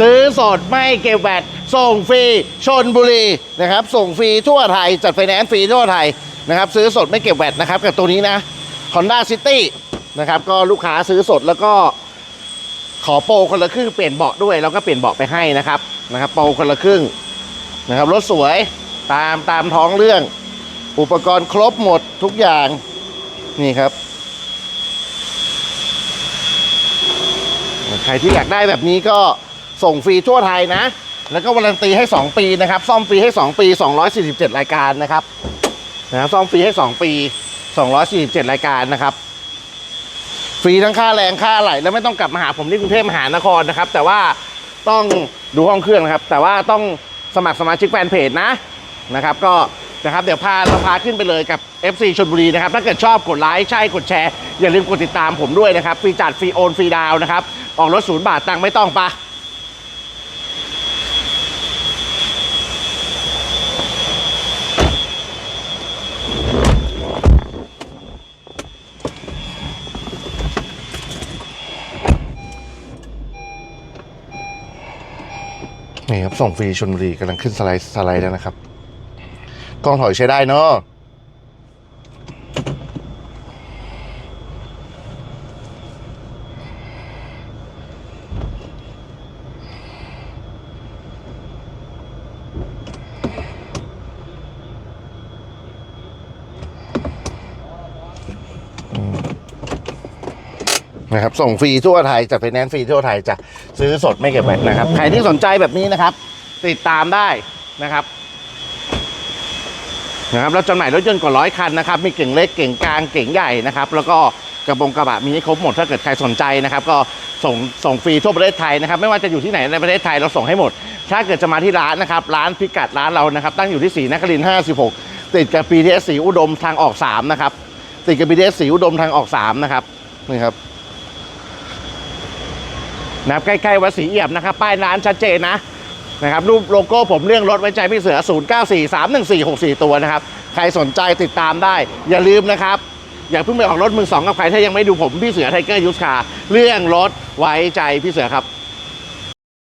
ซื้อสดไม่เก็บแวตส่งฟรีชนบุรีนะครับ ส่งฟรีทั่วไทย จัดไฟแนนซ์ฟรีทั่วไทยนะครับ ซื้อสดไม่เก็บแวตนะครับ กับตัวนี้นะ Honda City นะครับ ก็ลูกค้าซื้อสดแล้วก็ขอโปรคนละครึ่งเปลี่ยนเบาะด้วยแล้วก็เปลี่ยนเบาะไปให้นะครับนะครับ โปรคนละครึ่งนะครับรถสวยตามตามท้องเรื่อง อุปกรณ์ครบหมดทุกอย่างนี่ครับใครที่อยากได้แบบนี้ก็ ส่งฟรีทั่วไทยนะ แล้วก็วารันตีให้ 2 ปีนะครับ ซ่อมฟรีให้ 2 ปี 247 รายการนะครับนะซ่อมฟรีให้ 2 ปี 247 รายการนะครับ ฟรีทั้งค่าแรงค่าอะไหลแล้วไม่ต้องกลับมาหาผมที่กรุงเทพมหานครนะครับ แต่ว่าต้องดูห้องเครื่องนะครับ แต่ว่าต้องสมัครสมาชิกแฟนเพจนะนะครับก็นะครับเดี๋ยวพาเราพาขึ้นไปเลยกับ FC ชลบุรีนะครับ ถ้าเกิดชอบกดไลค์ใช่กดแชร์ อย่าลืมกดติดตามผมด้วยนะครับ ฟรีจัดฟรีโอน ฟรีดาวน์นะครับ ออกรถศูนย์บาทตังค์ไม่ต้องปะ นี่ครับส่งฟรีชลบุรีกำลังขึ้นสไลด์สไลด์แล้วนะครับกล้องถอยใช้ได้เนาะ นะครับส่งฟรีทั่วไทยจัดไฟแนนซ์ฟรีทั่วไทยจะซื้อสดไม่เก็บแวตนะครับใครที่สนใจแบบนี้นะครับ ติดตามได้นะครับนะครับเราจำหน่ายรถยนต์กว่าร้อยคันนะครับมีเก่งเล็กเก่งกลางเก่งใหญ่นะครับ แล้วก็กระบงกระบะมีให้ครบหมดถ้าเกิดใครสนใจนะครับ ก็ส่งส่งฟรีทั่วประเทศไทยนะครับ ไม่ว่าจะอยู่ที่ไหนในประเทศไทยเราส่งให้หมด ถ้าเกิดจะมาที่ร้านนะครับ ร้านพิกัดร้านเรานะครับ ตั้งอยู่ที่ศรีนครินทร์56 ติดกับ BTS สีอุดมทางออกสามนะครับติดกับ BTS สีอุดมทางออกสามนะครับนี่ครับ นะครับใกล้ๆวัดศรีเอี่ยมนะครับ ป้ายร้านชัดเจนนะนะครับรูปโลโก้ผมเรื่องรถไว้ใจพี่เสือ 09431464 ตัวนะครับ ใครสนใจติดตามได้ อย่าลืมนะครับ อย่าเพิ่งไปออกรถมือสองกับใครถ้ายังไม่ดูผมพี่เสือไทเกอร์ยูสคาเรื่องรถไว้ใจพี่เสือครับ